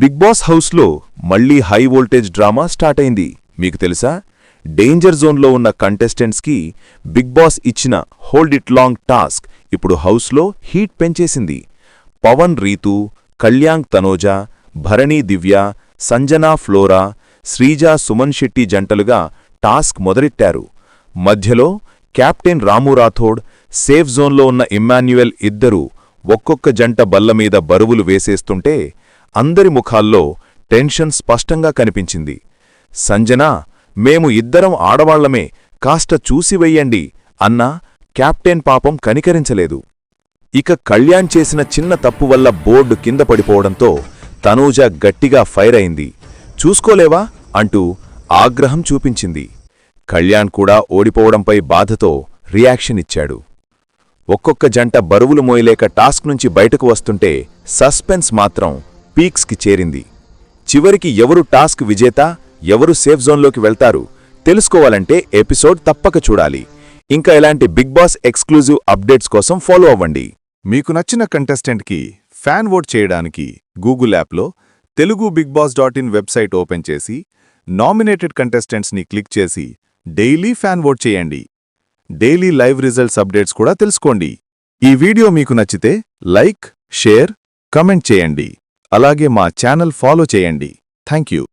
Big boss హౌస్లో మళ్ళీ high voltage drama start అయింది. మీకు తెలుసా? డేంజర్ జోన్లో ఉన్న కంటెస్టెంట్స్కి బిగ్ బాస్ ఇచ్చిన హోల్డ్ ఇట్ లాంగ్ టాస్క్ ఇప్పుడు హౌస్లో హీట్ పెంచేసింది. పవన్ రీతు కళ్యాంగ్ తనోజా భరణీ దివ్య సంజనా ఫ్లోరా శ్రీజా సుమన్ శెట్టి జంటలుగా టాస్క్ మొదలెట్టారు. మధ్యలో కెప్టెన్ రాము రాథోడ్ సేఫ్ జోన్లో ఉన్న ఇమ్మాన్యుయల్ ఇద్దరూ ఒక్కొక్క జంట బల్లమీద బరువులు వేసేస్తుంటే అందరి ముఖాల్లో టెన్షన్ స్పష్టంగా కనిపించింది. సంజనా మేము ఇద్దరం ఆడవాళ్ళమే కాస్త చూసివెయ్యండి అన్నా కెప్టెన్ పాపం కనికరించలేదు. ఇక కళ్యాణ్ చేసిన చిన్న తప్పు వల్ల బోర్డు కింద పడిపోవడంతో తనూజ గట్టిగా ఫైర్ అయింది. చూసుకోలేవా? అంటూ ఆగ్రహం చూపించింది. కళ్యాణ్ కూడా ఓడిపోవడంపై బాధతో రియాక్షన్ ఇచ్చాడు. ఒక్కొక్క జంట బరువులు మోయలేక టాస్క్ నుంచి బయటకు వస్తుంటే సస్పెన్స్ మాత్రం పీక్స్కి చేరింది. చివరికి ఎవరు టాస్క్ విజేత ఎవరు సేఫ్ జోన్లోకి వెళ్తారు తెలుసుకోవాలంటే ఎపిసోడ్ తప్పక చూడాలి. ఇంకా ఇలాంటి బిగ్ బాస్ ఎక్స్క్లూజివ్ అప్డేట్స్ కోసం ఫాలో అవ్వండి. మీకు నచ్చిన కంటెస్టెంట్కి ఫ్యాన్ ఓట్ చేయడానికి గూగుల్ యాప్లో Telugu Bigg Boss dot in website open చేసి నామినేటెడ్ కంటెస్టెంట్స్ని క్లిక్ చేసి డైలీ ఫ్యాన్ ఓట్ చేయండి. డైలీ లైవ్ రిజల్ట్స్ అప్డేట్స్ కూడా తెలుసుకోండి. ఈ వీడియో మీకు నచ్చితే లైక్ షేర్ కమెంట్ చేయండి. అలాగే మా ఛానల్ ఫాలో చేయండి. Thank you